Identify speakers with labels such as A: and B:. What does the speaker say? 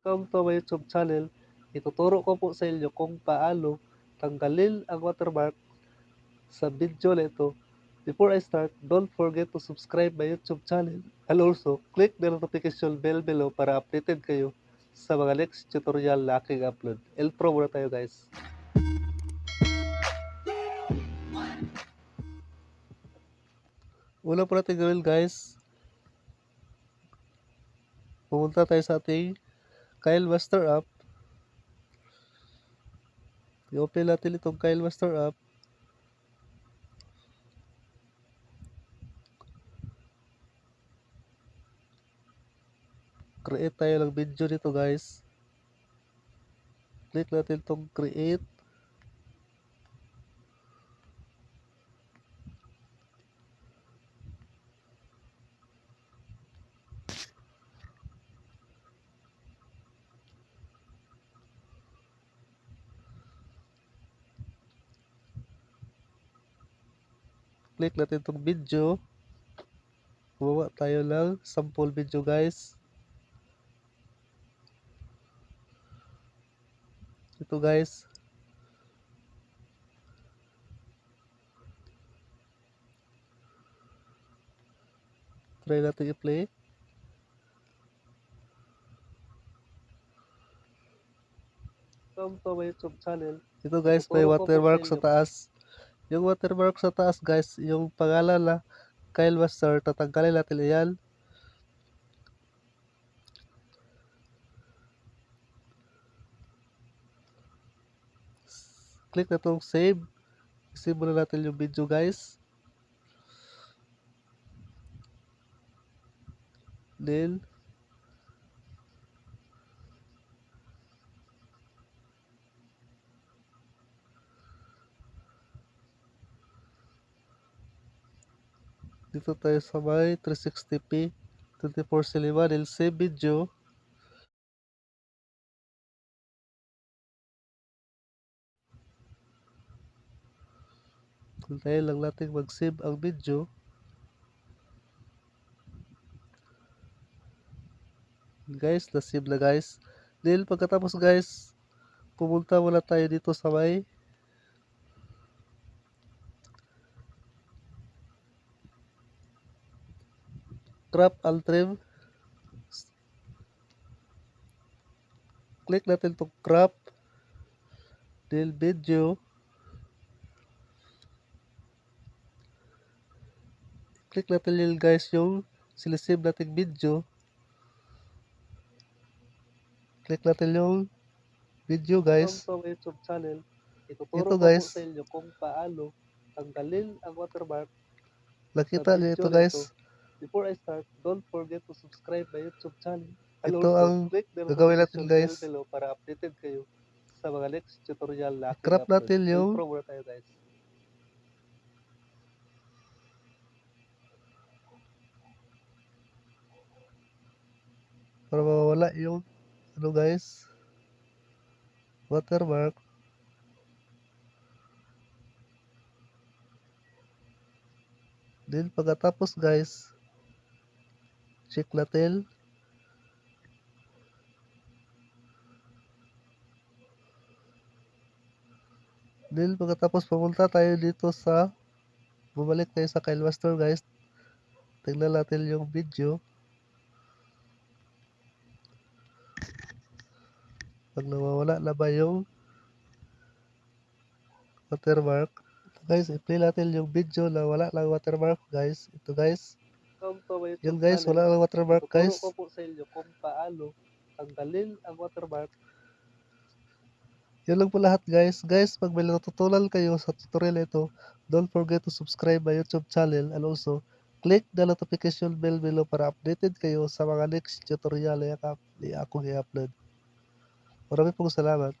A: Welcome to my YouTube channel. Ituturo ko po sa inyo kung paano tanggalin ang watermark sa video na ito. Before I start, don't forget to subscribe my YouTube channel and also click the notification bell below para updated kayo sa mga next tutorial na aking upload. Elpro muna tayo guys. Una po natin gawin guys, pumunta tayo sa ating Kyle Master app. I-open natin itong Kyle Master app. Create tayo ng video dito guys. Click natin itong create. Click natin itong video. Gumawa tayo ng sample video guys. Ito guys. Try natin i-play. Welcome to my YouTube channel. Ito guys, may watermark
B: sa
A: taas. Yung watermark sa taas guys, yung pangalan na Kyle Master, tatanggalin natin yan. Click na itong save. Muna natin yung video guys. Then, dito tayo sa may 360p 24 siliwa then save video Hintayin lang natin mag-save ang video. Guys na-save na guys. Then pagkatapos guys pumunta muna tayo dito sa may crop and trim click natin itong crop then video. Click natin yun guys yung sinisave nating video. Click natin yung video guys.
B: My YouTube channel. Ituturo
A: Ito, guys.
B: sa inyo kung paano tanggalin ang watermark.
A: Nakita niyo ito guys?
B: ito. Before I start, don't forget to subscribe my YouTube channel. And
A: Ito
B: also,
A: ang
B: click the
A: gagawin natin, guys.
B: below para updated kayo sa mga next tutorial na upload.
A: natin yung
B: Intro muna tayo guys.
A: para mawala yung ano guys watermark then pagkatapos guys check natin then pagkatapos pumunta tayo dito sa bumalik tayo sa Master guys. Tingnan natin yung video. Pag nawawala na ba yung watermark? Ito guys i-play natin yung video na wala lang watermark guys. Ito guys Yan guys
B: channel.
A: wala lang watermark guys.
B: ko po sa inyo kung paano tanggalin ang watermark.
A: Yan lang po lahat guys. Guys pag may natutunan kayo sa tutorial ito don't forget to subscribe my youtube channel and also click the notification bell below para updated kayo sa mga next tutorial na akong i-upload. Maraming pong salamat